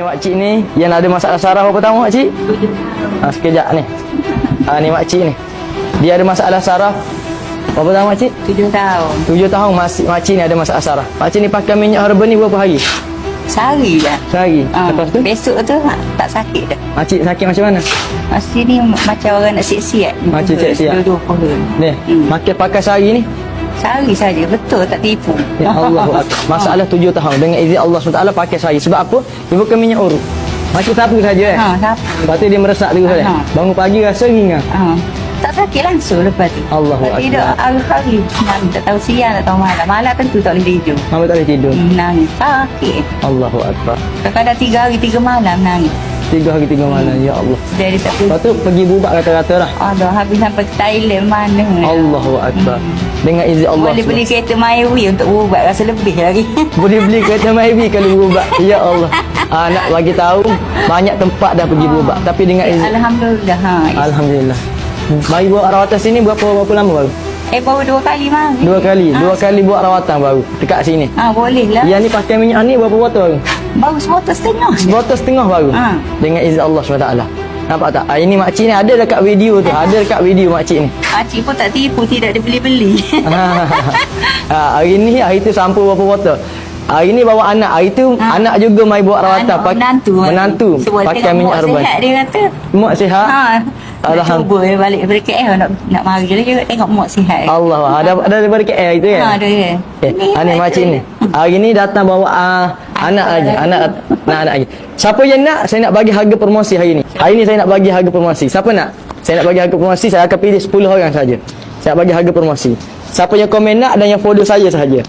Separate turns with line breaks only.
makcik ni yang ada masalah saraf berapa tahun makcik? Ha, sekejap ni. Ha, ni makcik ni. Dia ada masalah saraf. Berapa tahun makcik?
Tujuh tahun.
Tujuh tahun masih makcik ni ada masalah saraf. Makcik ni pakai minyak herba ni berapa hari?
Sehari dah.
Sehari.
Ha,
Lepas tu
besok tu ha, tak sakit dah.
makcik sakit macam mana?
Masih ni macam orang nak siap-siap.
Macam siap-siap.
Dua pohon.
Ni,
Hmm.
makan pakai sehari ni.
Sehari saja. Betul tak tipu.
Ya Allah Masalah tujuh tahun Dengan izin Allah SWT pakai saya Sebab apa? Dia bukan minyak urut Macam sapu saja eh
Ha, siapa?
Lepas tu dia meresap dulu saja
Ha.
Bangun pagi rasa ringan
Ha. Tak sakit langsung lepas tu.
Allahu
Lepas Tidak hari-hari. Tak tahu siang, tak tahu malam. Malam tentu tak boleh tidur.
Mama tak boleh tidur
Nangis. Sakit.
Allahu Akbar
Kadang-kadang tiga hari, tiga malam nangis.
Tiga hari tiga malam Ya Allah
Dari tak
Lepas tu pergi bubat kata-kata lah
Aduh, habis sampai ke Thailand mana.
Allahu Akbar Dengan izin Allah
Boleh beli kereta Mywi untuk berubat rasa lebih lagi.
Boleh beli kereta Myvi kalau berubat Ya Allah ah, Nak bagi tahu Banyak tempat dah pergi berubat Tapi dengan izin
Alhamdulillah. Ha.
Alhamdulillah Mari buat rawatan sini berapa berapa lama baru?
Eh, baru dua kali mari.
Dua kali
Ha.
Dua kali buat rawatan baru Dekat sini
Ah, boleh lah.
Yang ni pakai minyak ni berapa botol baru?
Sebotol setengah. je.
Botol setengah baru
Ha.
Dengan izin Allah SWT Nampak tak? Ah, ini makcik ni ada dekat video tu Ada dekat video makcik ni
Acik pun tak tipu, tidak dibeli-beli.
ha, Hari ni hari tu sampu berapa botol Hari ni bawa anak Hari tu
Ha.
anak juga mai buat rawatan
Anak menantu.
Menantu
Sebab
Pakai minyak
mak
herban
Sihat dia kata.
Mak sihat
Ha.
Alhamdulillah.
cuba eh, balik dari KL nak nak mari dia juga tengok mak sihat.
Allah ada ada daripada KL itu kan
Ha, ada ya.
Eh, ha, ni makcik ni. Hari ni datang bawa uh, anak lagi, anak nak anak lagi. Siapa yang nak, saya nak bagi harga promosi hari ni. Hari ni saya nak bagi harga promosi. Siapa nak? Saya nak bagi harga promosi, saya akan pilih 10 orang saja. Saya nak bagi harga promosi. Siapa yang komen nak dan yang follow saya sahaja.